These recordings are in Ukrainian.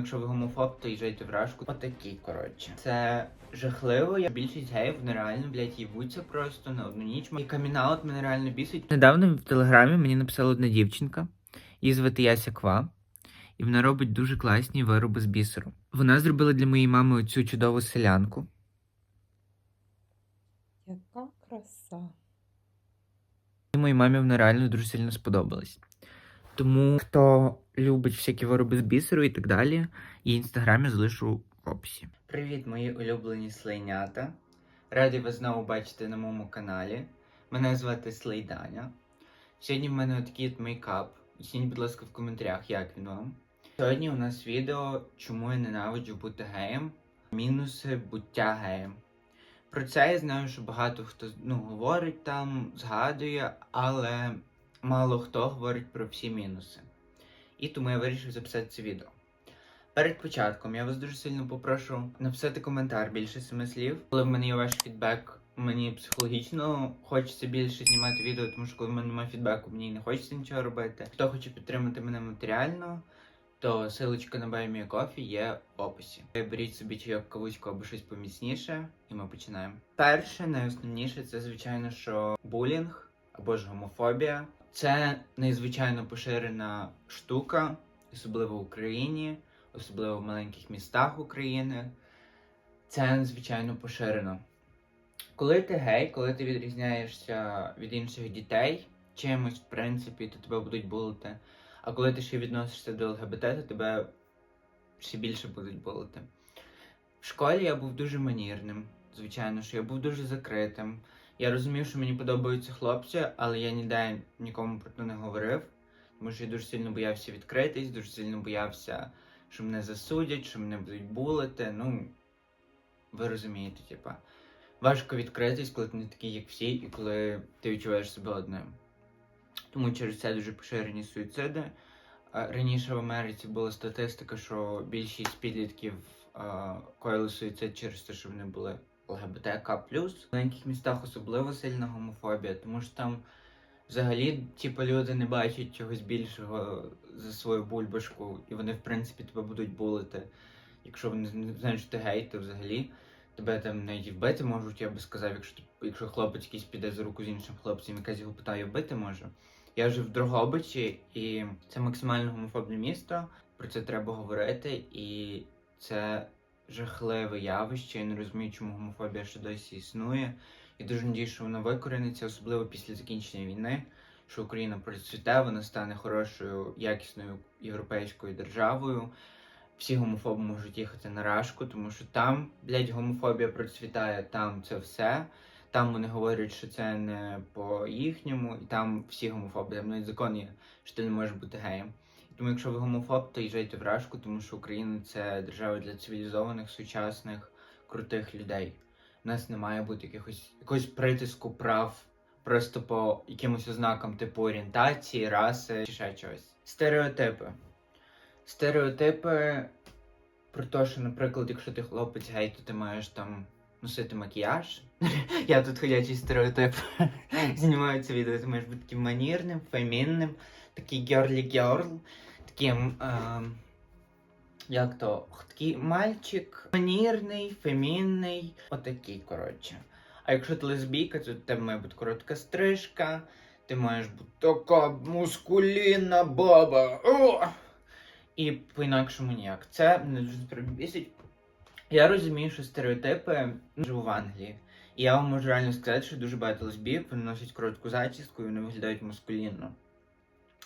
Якщо ви гомофоб, то їжджайте в рашку. Отакі, коротше. Це жахливо. Я більшість геїв вони реально, блядь, їбуться просто на одну ніч. І камінаут мене реально бісить. Недавно в телеграмі мені написала одна дівчинка, її звати Яся Ква, і вона робить дуже класні вироби з бісеру. Вона зробила для моєї мами оцю чудову селянку. Яка краса. І моїй мамі вона реально дуже сильно сподобалась. Тому хто любить всякі вироби з бісеру і так далі, її інстаграм я залишу в описі. Привіт, мої улюблені слейнята. Радий вас знову бачити на моєму каналі. Мене звати Слейданя. Сьогодні в мене такий мейкап. Оцініть, будь ласка, в коментарях, як він вам. Сьогодні у нас відео, чому я ненавиджу бути геєм. Мінуси буття геєм. Про це я знаю, що багато хто ну, говорить там, згадує, але мало хто говорить про всі мінуси. І тому я вирішив записати це відео. Перед початком я вас дуже сильно попрошу написати коментар більше семи слів. Коли в мене є ваш фідбек, мені психологічно хочеться більше знімати відео, тому що коли в мене немає фідбеку, мені не хочеться нічого робити. Хто хоче підтримати мене матеріально, то силочка на a Coffee є в описі. Беріть собі чайок кавучку або щось поміцніше, і ми починаємо. Перше, найосновніше, це звичайно, що булінг або ж гомофобія. Це надзвичайно поширена штука, особливо в Україні, особливо в маленьких містах України. Це надзвичайно поширено. Коли ти гей, коли ти відрізняєшся від інших дітей чимось, в принципі, то тебе будуть булити. А коли ти ще відносишся до ЛГБТ, то тебе ще більше будуть болити. В школі я був дуже манірним, звичайно, що я був дуже закритим. Я розумів, що мені подобаються хлопці, але я ніде нікому про це не говорив, тому що я дуже сильно боявся відкритись, дуже сильно боявся, що мене засудять, що мене будуть булити. Ну, ви розумієте, типа. Важко відкритись, коли ти не такий, як всі, і коли ти відчуваєш себе одним. Тому через це дуже поширені суїциди. Раніше в Америці була статистика, що більшість підлітків коїли суїцид через те, що вони були ЛГБТК. В маленьких містах особливо сильна гомофобія, тому що там взагалі типу, люди не бачать чогось більшого за свою бульбашку, і вони, в принципі, тебе будуть булити. Якщо вони знають, що ти гей, то взагалі тебе там навіть вбити можуть, я би сказав, якщо якщо хлопець якийсь піде за руку з іншим хлопцем, якась його питає, вбити може. Я жив в Дрогобичі, і це максимально гомофобне місто. Про це треба говорити, і це жахливе явище. Я не розумію, чому гомофобія ще досі існує. І дуже надію, що вона викорениться, особливо після закінчення війни, що Україна процвіте, вона стане хорошою, якісною європейською державою. Всі гомофоби можуть їхати на рашку, тому що там, блядь, гомофобія процвітає, там це все. Там вони говорять, що це не по їхньому, і там всі гомофоби. Там навіть закон є, що ти не можеш бути геєм. Тому якщо ви гомофоб, то їжджайте в Рашку, тому що Україна це держава для цивілізованих, сучасних, крутих людей. У нас не має бути якихось якогось притиску прав просто по якимось ознакам типу орієнтації, раси чи ще чогось. Стереотипи. Стереотипи про те, що, наприклад, якщо ти хлопець гей, то ти маєш там носити макіяж. Я тут ходячий стереотип. Знімаю це відео, ти маєш бути таким манірним, фемінним, такий герлі герл, таким. ем, як то? Такий мальчик, манірний, фемінний, отакий, коротше. А якщо ти лесбійка, то в тебе має бути коротка стрижка, ти маєш бути така мускулінна баба. О! І по-інакшому ніяк. Це мене дуже прибісить. Я розумію, що стереотипи живу в Англії. І я вам можу реально сказати, що дуже багато лесбійок вони носять коротку зачіску і вони виглядають маскулінно.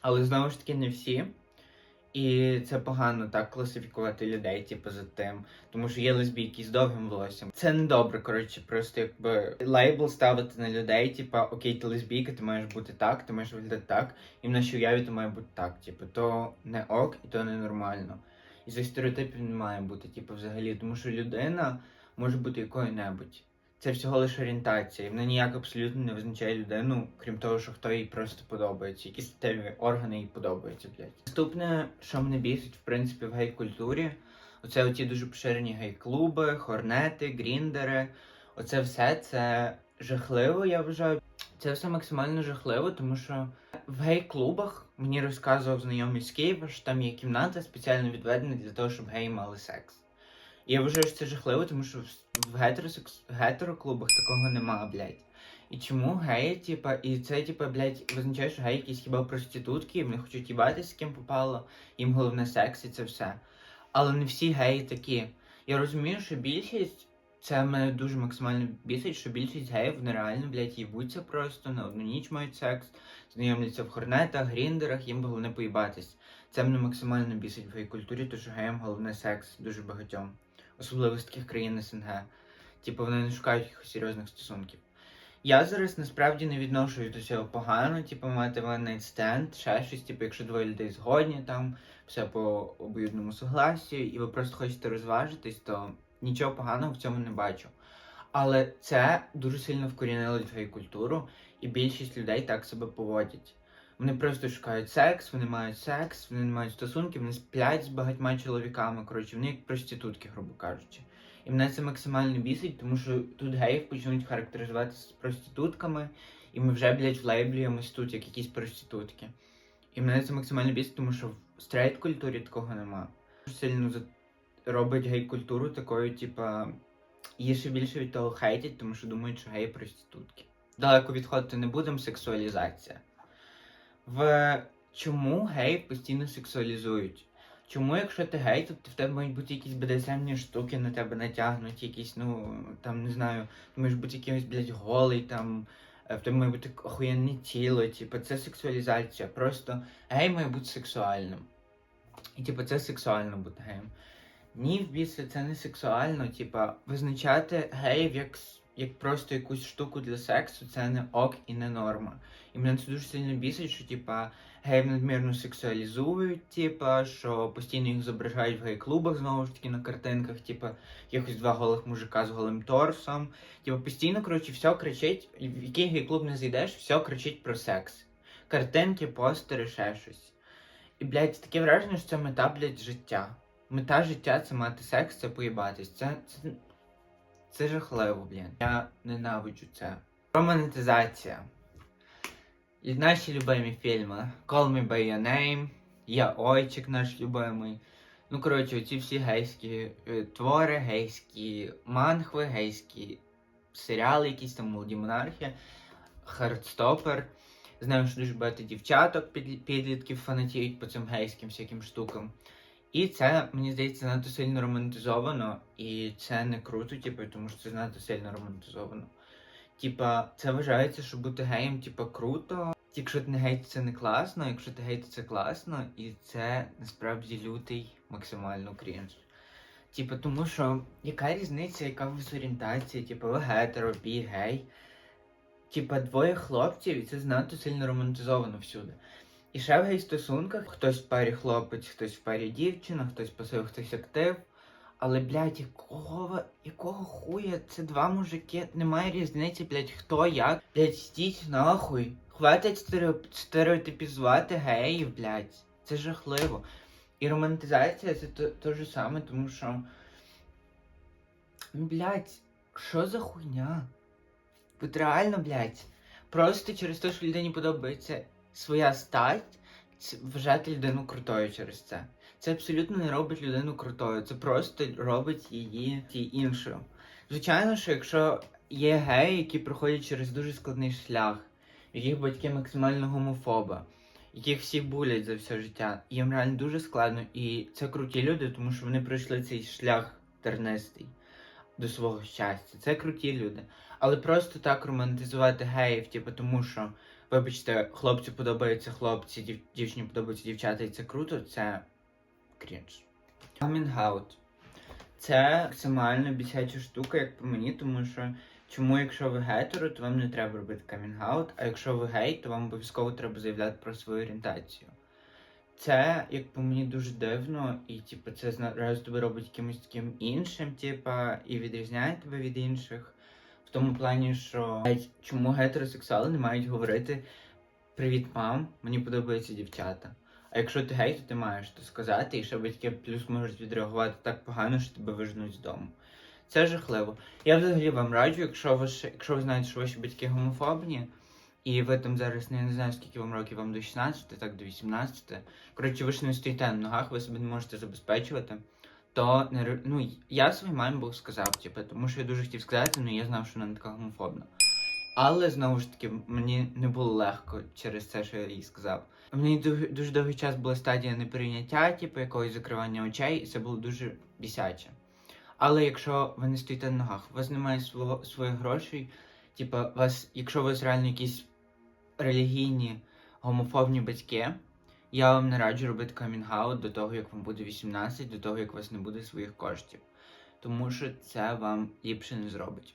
Але знову ж таки не всі. І це погано так класифікувати людей, типу, за тим. Тому що є лесбійки з довгим волоссям. Це не добре, коротше, просто якби лейбл ставити на людей, типу, окей, ти лесбійка, ти маєш бути так, ти маєш виглядати так, і в нашій уяві то має бути так. Типу, то не ок, і то не нормально. І за стереотипів не має бути, типу, взагалі, тому що людина може бути якою-небудь. Це всього лише орієнтація, і вона ніяк абсолютно не визначає людину, крім того, що хто їй просто подобається, які статеві органи їй подобаються, блядь. Наступне, що мене бісить, в принципі, в гей-культурі, оце оті дуже поширені гей-клуби, хорнети, гріндери. Оце все це жахливо, я вважаю. Це все максимально жахливо, тому що в гей-клубах мені розказував знайомий з Києва, що там є кімната спеціально відведена для того, щоб геї мали секс. Я вважаю, що це жахливо, тому що в- гетеросекс... гетероклубах такого нема, блядь. І чому геї, типа, і це, типа, блядь, визначає, що геї якісь хіба проститутки, і вони хочуть їбатися з ким попало, їм головне секс і це все. Але не всі геї такі. Я розумію, що більшість, це мене дуже максимально бісить, що більшість геїв вони реально, блядь, їбуться просто, на одну ніч мають секс, знайомляться в хорнетах, гріндерах, їм головне поїбатись. Це мене максимально бісить в гей-культурі, тому що геям головне секс дуже багатьом. Особливо з таких країн СНГ. Типу вони не шукають якихось серйозних стосунків. Я зараз насправді не відношусь до цього погано, типу, мати one night stand, ще щось, типу, якщо двоє людей згодні, там все по обоюдному согласію, і ви просто хочете розважитись, то нічого поганого в цьому не бачу. Але це дуже сильно вкорінило твою культуру, і більшість людей так себе поводять. Вони просто шукають секс, вони мають секс, вони не мають стосунків, вони сплять з багатьма чоловіками. Коротше, вони як проститутки, грубо кажучи. І мене це максимально бісить, тому що тут геїв почнуть характеризувати з проститутками, і ми вже, блядь, влейблюємось тут як якісь проститутки. І мене це максимально бісить, тому що в стрейт-культурі такого нема. Сильно робить гей-культуру такою, типа, її ще більше від того хейтять, тому що думають, що геї проститутки. Далеко відходити не будемо, сексуалізація. В чому геї постійно сексуалізують? Чому, якщо ти гей, то в тебе мають бути якісь БДСМні штуки на тебе натягнуті, якісь, ну, там, не знаю, ти маєш бути якимось, блядь, голий, там, е, в тебе має бути охуєнне тіло, типу, це сексуалізація. Просто гей має бути сексуальним. І, типу, це сексуально бути геєм. Ні, в біси це не сексуально, типа, визначати геїв як, як просто якусь штуку для сексу, це не ок і не норма. І мене це дуже сильно бісить, що типа геїв надмірно сексуалізують, типа, що постійно їх зображають в гей-клубах знову ж таки на картинках, типа, якось два голих мужика з голим торсом. Типа постійно, коротше, все кричить, в який гей-клуб не зайдеш, все кричить про секс. Картинки, постери, ще щось. І, блядь, таке враження, що це мета, блядь, життя. Мета життя це мати секс, це поїбатись. Це, це, це жахливо, блін. Я ненавиджу це. Про монетизація. І наші любимі фільми. Call Me By Your Name, Я Ойчик наш любимий. Ну, коротше, оці всі гейські е, твори, гейські манхви, гейські серіали, якісь там молоді монархи, Хардстопер. Знаю, що дуже багато дівчаток підлітків фанатіють по цим гейським всяким штукам. І це, мені здається, надто сильно романтизовано, і це не круто, типу, тому що це надто сильно романтизовано. Типа, це вважається, що бути геєм, типа, круто. Якщо ти не гей, то це не класно, якщо ти гей, то це класно, і це насправді лютий максимально крінж. Типа, тому що яка різниця, яка у вас орієнтація, типу, ви гетеро, бі, гей. Типа, двоє хлопців, і це занадто сильно романтизовано всюди. І ще в гей-стосунках хтось в парі хлопець, хтось в парі дівчина, хтось пасив, хтось актив. Але, блядь, якого, якого хуя? Це два мужики, немає різниці, блядь, хто як. Блядь, стіть нахуй. Хватить стерео- стереотипізувати геїв, блядь. Це жахливо. І романтизація це то, то же саме, тому що. Ну, блядь, що за хуйня? От реально, блядь, просто через те, що людині подобається своя стать, вважати людину крутою через це. Це абсолютно не робить людину крутою, це просто робить її ті іншою. Звичайно, що якщо є геї, які проходять через дуже складний шлях, яких батьки максимально гомофоба, яких всі булять за все життя, їм реально дуже складно, і це круті люди, тому що вони пройшли цей шлях тернистий до свого щастя. Це круті люди. Але просто так романтизувати геїв, типу, тому що, вибачте, хлопцю подобаються хлопці, дів... дівчині подобаються дівчата, і це круто, це крінж. Coming out. Це максимально бісяча штука, як по мені, тому що чому, якщо ви гетеро, то вам не треба робити камінг-аут, а якщо ви гей, то вам обов'язково треба заявляти про свою орієнтацію. Це, як по мені, дуже дивно, і типу, це раз тебе робить якимось таким іншим, типа, і відрізняє тебе від інших. В тому плані, що чому гетеросексуали не мають говорити Привіт, мам, мені подобаються дівчата. А якщо ти гей, то ти маєш то сказати, і ще батьки плюс можуть відреагувати так погано, що тебе виженуть з дому. Це жахливо. Я взагалі вам раджу, якщо ви, якщо ви знаєте, що ваші батьки гомофобні, і ви там зараз ну, я не знаю, скільки вам років, вам до 16, так до 18. Коротше, ви ж не стоїте на ногах, ви себе не можете забезпечувати. То не ну, я своїй мамі був сказав, типу, тому що я дуже хотів сказати, але я знав, що вона не така гомофобна. Але знову ж таки, мені не було легко через це, що я їй сказав. Мені дуже, дуже довгий час була стадія неприйняття, типу якогось закривання очей, і це було дуже бісяче. Але якщо ви не стоїте на ногах, у вас немає свого, своїх грошей, типу, вас, якщо у вас реально якісь релігійні гомофобні батьки, я вам не раджу робити камінг-аут до того, як вам буде 18, до того, як у вас не буде своїх коштів. Тому що це вам ліпше не зробить.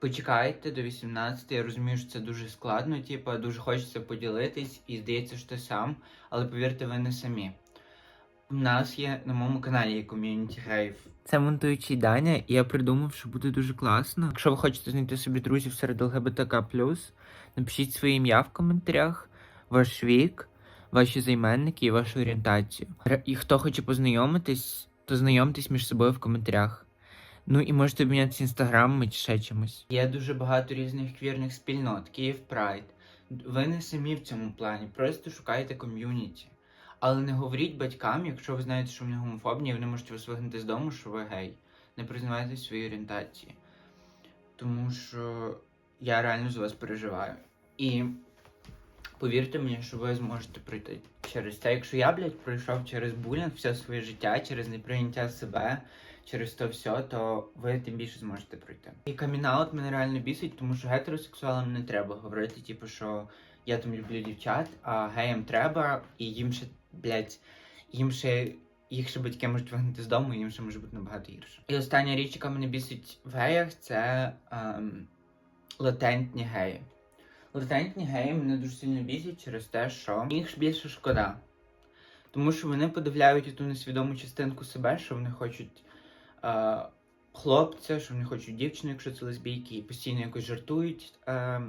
Почекайте до 18, я розумію, що це дуже складно, типу, дуже хочеться поділитись і здається, що ти сам, але повірте, ви не самі. У нас є на моєму каналі ком'юніті геїв. Це монтуючий Даня, і я придумав, що буде дуже класно. Якщо ви хочете знайти собі друзів серед ЛГБТК, напишіть своє ім'я в коментарях, ваш вік, ваші займенники і вашу орієнтацію. І хто хоче познайомитись, то знайомтесь між собою в коментарях. Ну і можете обмінятися інстаграмами чи ще чимось. Є дуже багато різних квірних спільнот, Київ Прайд. Ви не самі в цьому плані, просто шукайте ком'юніті. Але не говоріть батькам, якщо ви знаєте, що вони гомофобні, і вони можуть вас вигнати з дому, що ви гей. Не признавайте свої орієнтації. Тому що я реально за вас переживаю. І повірте мені, що ви зможете пройти через це. Якщо я, блядь, пройшов через булінг все своє життя, через неприйняття себе, через то все, то ви тим більше зможете пройти. І камінаут мене реально бісить, тому що гетеросексуалам не треба говорити, типу, що я там люблю дівчат, а геям треба, і їм ще, блядь, їм ще. Їх ще батьки можуть вигнати з дому, їм ще може бути набагато гірше. І остання річ, яка мене бісить в геях, це ем, латентні геї. Латентні геї мене дуже сильно бісять через те, що їх більше шкода. Тому що вони подивляють ту несвідому частинку себе, що вони хочуть е, хлопця, що вони хочуть дівчину, якщо це лесбійки, і постійно якось жартують е,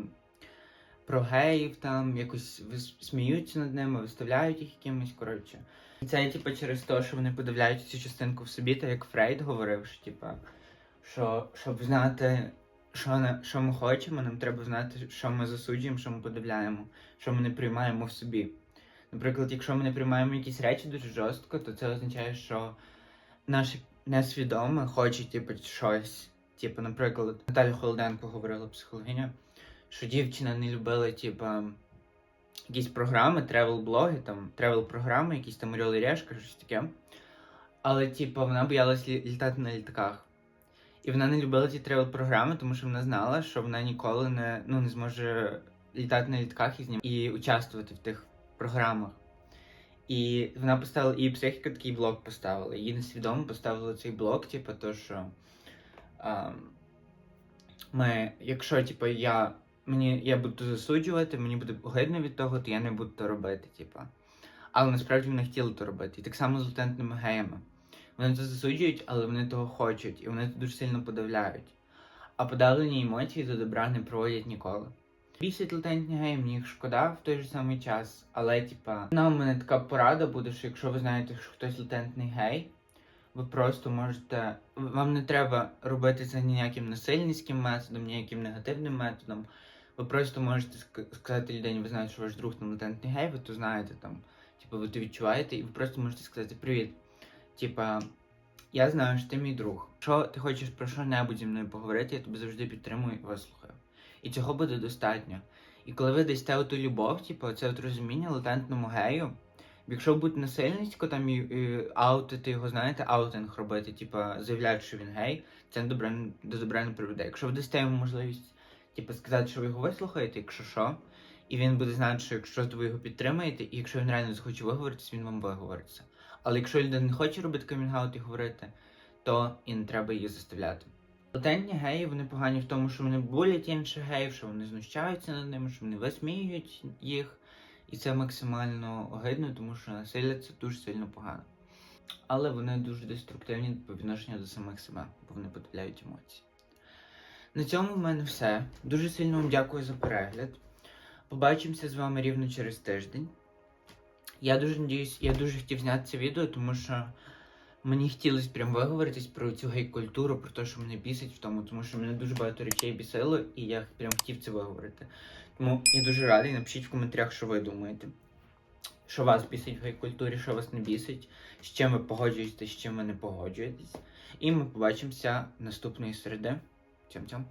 про геїв, там якось сміються над ними, виставляють їх якимось, коротше. І це типу через те, що вони подивляють цю частинку в собі, так як Фрейд говорив, що типу, що щоб знати, що, не, що ми хочемо, нам треба знати, що ми засуджуємо, що ми подивляємо, що ми не приймаємо в собі. Наприклад, якщо ми не приймаємо якісь речі дуже жорстко, то це означає, що наше несвідоме хоче, типу, щось. Типу, наприклад, Наталя Холоденко говорила психологиня, що дівчина не любила, типу, якісь програми, тревел-блоги, там, тревел-програми, якісь там Орел і Решка, щось таке. Але, типу, вона боялась літати на літаках. І вона не любила ці тревел-програми, тому що вона знала, що вона ніколи не, ну, не зможе літати на літаках і, знім... і участвувати в тих програмах. І вона поставила, і психіка такий блок поставила. Її несвідомо поставила цей блок, типу, то що а, ми, якщо типу, я, мені, я буду засуджувати, мені буде огидно від того, то я не буду то робити, типу. Але насправді вони хотіли то робити. І так само з латентними геями. Вони це засуджують, але вони того хочуть, і вони це дуже сильно подавляють. А подавлені емоції до добра не проводять ніколи. Бісять латентні геї, мені їх шкода в той же самий час, але типа на мене така порада буде, що якщо ви знаєте, що хтось латентний гей, ви просто можете. Вам не треба робити це ніяким насильницьким методом, ніяким негативним методом. Ви просто можете ск- сказати людині, ви знаєте, що ваш друг там латентний гей, ви то знаєте там, типу, ви то відчуваєте, і ви просто можете сказати Привіт. Типа, я знаю, що ти мій друг. Якщо ти хочеш про що-небудь зі мною поговорити, я тебе завжди підтримую і вислухаю. І цього буде достатньо. І коли ви дасте оту любов, типу, це от розуміння латентному гею, якщо бути насильницько там і, і аутити його, знаєте, аутинг робити, типу, заявляти, що він гей, це добре, до добра не приведе. Якщо ви дасте йому можливість, типу, сказати, що ви його вислухаєте, якщо що, і він буде знати, що якщо ви його підтримаєте, і якщо він реально захоче виговоритися, він вам виговориться. Але якщо людина не хоче робити камінг-аут і говорити, то і не треба її заставляти. Латентні геї вони погані в тому, що вони булять інших геїв, що вони знущаються над ними, що вони висміюють їх. І це максимально огидно, тому що насилля це дуже сильно погано. Але вони дуже деструктивні по відношенню до самих себе, бо вони поділяють емоції. На цьому в мене все. Дуже сильно вам дякую за перегляд. Побачимося з вами рівно через тиждень. Я дуже надіюсь, я дуже хотів зняти це відео, тому що Мені хотілося прям виговоритись про цю гей-культуру, про те, що мене бісить в тому, тому що мене дуже багато речей бісило, і я прям хотів це виговорити. Тому я дуже радий. Напишіть в коментарях, що ви думаєте. Що вас бісить в гей-культурі, що вас не бісить, з чим ви погоджуєтесь, з чим ви не погоджуєтесь. І ми побачимося наступної середи. Цям-цям.